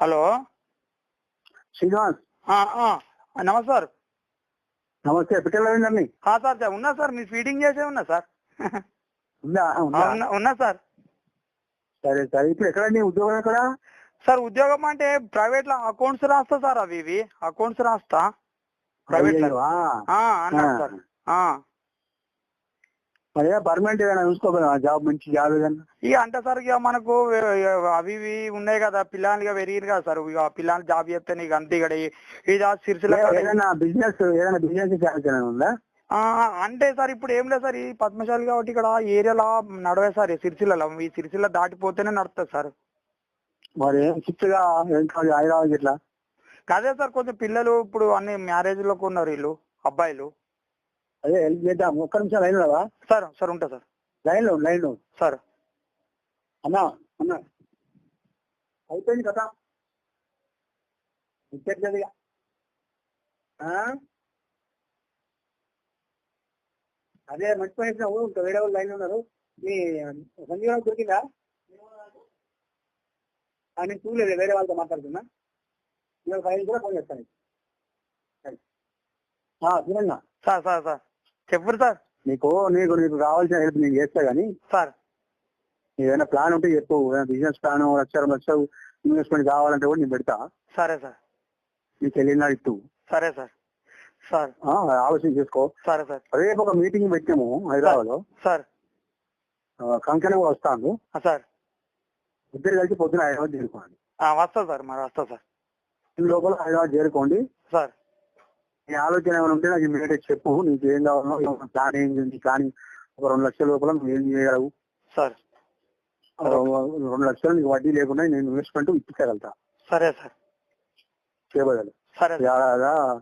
Hello? Srinivas. నమస్తే sir నమస్తే sir ఉన్నా సార్ మీ ఫీడింగ్ చేసే ఉన్నా సార్. ఉన్నా సార్. సరే సరే. ఇప్పుడు ఎక్కడ నీ ఉద్యోగం ఎక్కడ? సార్ ఉద్యోగం అంటే ప్రైవేట్లో అకౌంట్స్ రాస్తా సార్ అవి ఇవి. అకౌంట్స్ రాస్తా. ప్రైవేట్లో అన్నారు. సార్. ఆ. మరి పర్మనెంట్ ఏదైనా చూసుకోగలవా జాబ్ మంచి జాబ్ ఏదన్నా ఇక అంటే సార్ ఇక మనకు అవి ఇవి ఉన్నాయి కదా పిల్లలు ఇక పెరిగిరు కదా సార్. ఇక పిల్లలు జాబ్ చేస్తే నీకు అంతే ఇక్కడ ఇది ఏ- ఏదైనా బిజినెస్ ఏదైనా బిజినెస్ ఛాన్స్ ఏమైనా ఉందా? ఆ, అంటే సార్ ఇప్పుడు ఏం లేదు సార్. ఈ పద్మశాలి కాబట్టి ఇక్కడ ఏరియాలో నడవే సార్ ఈ సిరిసిల్లలో. ఈ సిరిసిల్ల దాటిపోతేనే నడుస్తుంది సార్. మరి ఏం ఫిక్స్గా ఏం కావాలి హైదరాబాద్ ఇట్లా అదే సార్ కొంచెం పిల్లలు ఇప్పుడు అన్ని మ్యారేజ్లోకి ఉన్నారు వీళ్ళు అబ్బాయిలు. అదే హెల్ప్ చేద్దాం ఒక్క నిమిషం లైన్లో సార్ సార్ ఉంటా సార్. లైన్లో లైన్లో సార్. అన్నా అన్నా. అయిపోయింది కదా? ఇచ్చేట్లేదు? అదే మర్చిపోయినావు ఇంకా వేరే వాళ్ళు లైన్ ఉన్నారు. మీ సంజీవరావు దొరికిందా? నేను చూడలేదు వేరే వాళ్ళతో మాట్లాడుతున్నా. నేను ఫైల్ కూడా ఫోన్ చేస్తాను. చూడన్నా సార్ సార్ సార్. చెప్పరు సార్. నీకు నీకు నీకు కావాల్సిన హెల్ప్ నేను చేస్తా కానీ సార్. ఏదైనా ప్లాన్ ఉంటే చెప్పు. బిజినెస్ ప్లాన్ లక్ష లక్షలు ఇన్వెస్ట్మెంట్ కావాలంటే కూడా నేను పెడతా. సరే సార్. నీకు వెళ్ళినా ఇట్టు సరే సార్. సార్. ఆలోచన చేసుకో. సరే సార్. రేపు ఒక మీటింగ్ పెట్టాము హైదరాబాద్లో సార్ కంకణ కూడా వస్తాను సార్. ఇద్దరు కలిసి పొద్దున హైదరాబాద్ చేరుకోండి. వస్తా సార్ మరి వస్తా సార్. లోపల హైదరాబాద్ చేరుకోండి. సార్. నీ ఆలోచన ఏమైనా ఉంటే నాకు ఇమీడియట్ చెప్పు. నీకు ఏం కావాలో ప్లాన్ ఏంటి నీ ప్లాన్ ఒక రెండు లక్షల లోపల నువ్వు ఏం చేయగలవు. సార్. రెండు లక్షలు నీకు వడ్డీ లేకుండా నేను ఇన్వెస్ట్మెంట్ ఇప్పించగలుగుతా. సరే సార్. చేయగలరు సరే ఏడాదా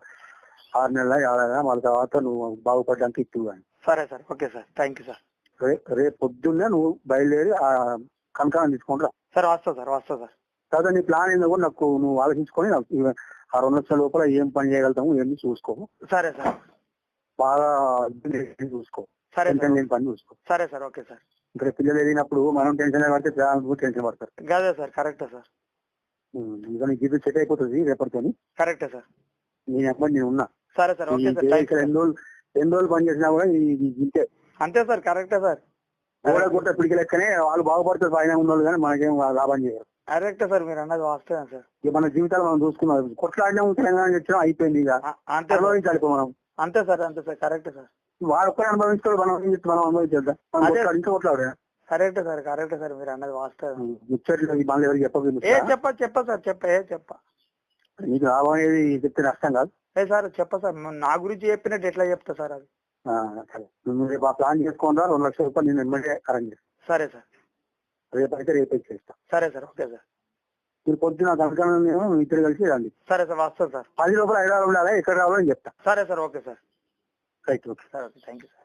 ఆరు నెలల ఏడాదా మళ్ళీ తర్వాత నువ్వు బాగుపడడానికి ఇట్టు కానీ. సరే sir. Okay sir. Thank you sir. రే- రేపు పొద్దున్నే నువ్వు బయలుదేరి ఆ కనకాలను తీసుకుంటా సార్ వస్తా సార్. వస్తా సార్. తర్వాత నీ ప్లాన్ ఏందో కూడా నాకు నువ్వు ఆలోచించుకొని నాకు ఆ రెండు లక్షల లోపల ఏం పని చేయగలుగుతాము ఏమి చూసుకో సరే సార్. బాగా చూసుకో. సరే సార్. టెన్షన్ లేని పని చూసుకో. సరే సార్ ఓకే సార్. ఇక్కడ పిల్లలు ఎదిగినప్పుడు మనం టెన్షన్ పడితే పిల్లలు టెన్షన్ పడతారు. గదే సార్ కరెక్టే సార్. ఇంకా నీకు ఇది సెట్ అయిపోతుంది రేపటితో కరెక్టే సార్. నేను ఎప్పటి నేను ఉన్నా. సరే సార్ ఓకే సార్ ఇక్కడ ఎన్ని రోజులు ఎన్ని రోజులు పని చేసినా కూడా ఇంతే. అంతే సార్ కరెక్టే సార్. కూడా కొట్ట పిడికి లెక్కనే వాళ్ళు బాగుపడతారు పైన ఉన్నోళ్ళు కానీ మనకేం లాభం చేయరు. కరెక్టే సార్ మీరు అన్నది వాస్తవం సార్ ఇక మన జీవితాలు మనం చూసుకున్నాం. కొట్లాడినాం తెలంగాణ తెచ్చినాం అయిపోయింది ఇక. అంతే అనుభవించాలి ఇప్పుడు మనం. అంతే సార్ అంతే సార్ కరెక్టే సార్ వాడు ఒక్కడే అనుభవించుకోడు మనం ఏం చేస్తాం? మనం అనుభవించేద్దాం. మనం. కొట్లాడి ఇంకా కొట్లాడే. కరెక్టే సార్ కరెక్టే సార్ మీరు అన్నది వాస్తవం. ముచ్చట్లు ఈ ఎవరికి చెప్పదు ఏ చెప్ప చెప్ప సార్ చెప్ప ఏ చెప్ప. నీకు లాభం అనేది చెప్తే నష్టం కాదు. ఏ సార్ చెప్ప సార్ మ- నా గురించి చెప్పినట్టు ఎట్లా చెప్తా సార్ అది? ఆ, సరే. నువ్వు రేపు ఆ ప్లాన్ చేసుకోండి రెండు లక్షల రూపాయలు నేను ఎమ్మెల్యే అరేంజ్ చేస్తాను సరే సార్ రేపు అయితే రేపు చేస్తా. సరే సార్ ఓకే సార్. మీరు పొద్దున కనుక ఇద్దరు కలిసి రండి. సరే సార్ వస్తా సార్. పది లోపల హైదరాబాద్ ఉండాలి ఎక్కడ రావాలో చెప్తా. సరే sir okay sir. Right okay. సరే ఓకే థ్యాంక్ యూ సార్.